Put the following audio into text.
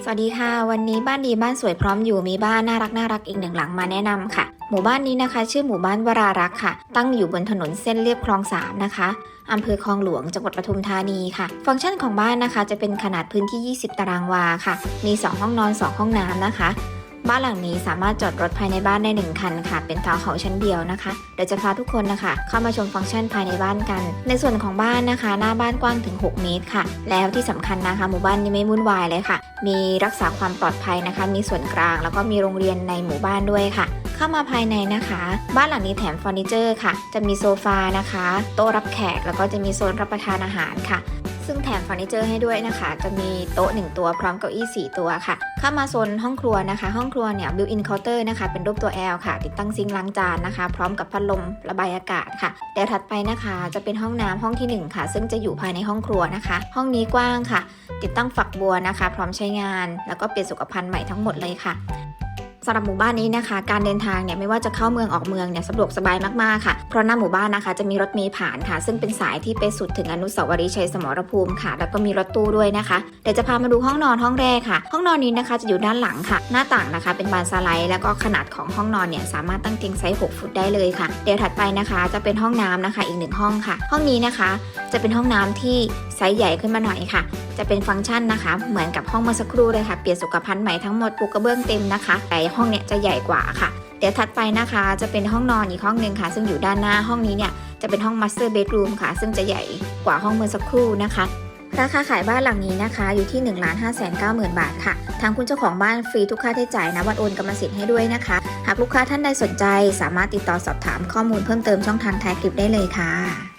สวัสดีค่ะ วันนี้บ้านดีบ้านสวยพร้อมอยู่มีบ้านน่ารักน่ารักอีกหนึ่งหลังมาแนะนำค่ะ หมู่บ้านนี้นะคะ ชื่อหมู่บ้านวรารักษ์ค่ะ ตั้งอยู่บนถนนเส้นเรียบคลองสามนะคะอำเภอคลองหลวงจังหวัดปทุมธานีค่ะ ฟังก์ชันของบ้านนะคะ จะเป็นขนาดพื้นที่ 20 ตารางวาค่ะ มี 2 ห้องนอน 2 ห้องน้ำนะคะ บ้านหลังนี้สามารถจอดรถภายในบ้านได้ 1 คันค่ะ เป็นทาวน์เฮาส์ชั้นเดียวนะคะ เดี๋ยวจะพาทุกคนนะคะ เข้ามาชมฟังก์ชันภายในบ้านกัน ในส่วนของบ้านนะคะ หน้าบ้านกว้างถึง 6 เมตรค่ะ แล้วที่สำคัญนะคะ หมู่บ้านนี้ไม่วุ่นวายเลยค่ะ มีรักษาความปลอดภัยนะคะ มีส่วนกลาง แล้วก็มีโรงเรียนในหมู่บ้านด้วยค่ะเข้ามาภายในนะคะ บ้านหลังนี้แถมเฟอร์นิเจอร์ค่ะ จะมีโซฟานะคะ โต๊ะรับแขก แล้วก็จะมีโซนรับประทานอาหารค่ะ ซึ่งแถมเฟอร์นิเจอร์ให้ด้วยนะคะ จะมีโต๊ะ 1 ตัวพร้อมเก้าอี้ 4 ตัวค่ะ เข้ามาโซนห้องครัวนะคะ ห้องครัวเนี่ยบิวอินเคาน์เตอร์นะคะ เป็นรูปตัว L ค่ะ ติดตั้งซิงค์ล้างจานนะคะ พร้อมกับพัดลมระบายอากาศค่ะเดี๋ยวถัดไปนะคะจะเป็นห้องน้ำห้องทีหนึ่1 ค่ะ ซึ่งจะอยู่ภายในห้องครัวนะคะ ห้องนี้กว้างค่ะ ติดตั้งฝักบัวนะคะ พร้อมใช้งาน แล้วก็เปลี่ยนสุขภัณฑ์ใหม่ทั้งหมดเลยค่ะ สำหรับหมู่บ้านนี้นะคะ การเดินทางเนี่ยไม่ว่าจะเข้าเมืองออกเมืองเนี่ยสะดวกสบายมากๆค่ะ เพราะหน้าหมู่บ้านนะคะจะมีรถเมล์ผ่านค่ะ ซึ่งเป็นสายที่ไปสุดถึงอนุสาวรีย์ชัยสมรภูมิค่ะ แล้วก็มีรถตู้ด้วยนะคะ เดี๋ยวจะพามาดูห้องนอนห้องแรกค่ะ ห้องนอนนี้นะคะจะอยู่ด้านหลังค่ะ หน้าต่างนะคะ เป็นบานสไลด์แล้วก็ขนาดของห้องนอนเนี่ยสามารถตั้งเตียงไซส์ 6 ฟุตได้เลยค่ะ เดี๋ยวถัดไปนะคะ จะเป็นห้องน้ำนะคะ อีกหนึ่งห้องค่ะ ห้องนี้นะคะ จะเป็นห้องน้ำที่ ซส์ใหญ่ขึ้นมาหน่อยค่ะ จะเป็นฟังก์ชันนะคะ เหมือนกับห้องเมื่อสักครู่เลยค่ะ เปลี่ยนสุขภัณฑ์ใหม่ทั้งหมดปูกระเบื้องเต็มนะคะแต่ห้องเนี้ยจะใหญ่กว่าค่ะ เดี๋ยวถัดไปนะคะจะเป็นห้องนอนอีกห้องหนึ่งค่ะ ซึ่งอยู่ด้านหน้าห้องนี้เนี่ยจะเป็นห้อง Master Bedroom ค่ะ ซึ่งจะใหญ่กว่าห้องเมื่อสักครู่นะคะราคาขายบ้านหลังนี้นะคะ อยู่ที่ 1 5 9 0 0 0 0 บาทค่ะ ทางคุณเจ้าของบ้านฟรีทุกค่าใช้จ่ายนะวันโอนกรรมสิทธิ์ให้ด้วยนะคะ หากลูกค้าท่านใดสนใจ สามารถติดต่อสอบถามข้อมูลเพิ่มเติมช่องทางท้ายคลิปได้เลยค่ะ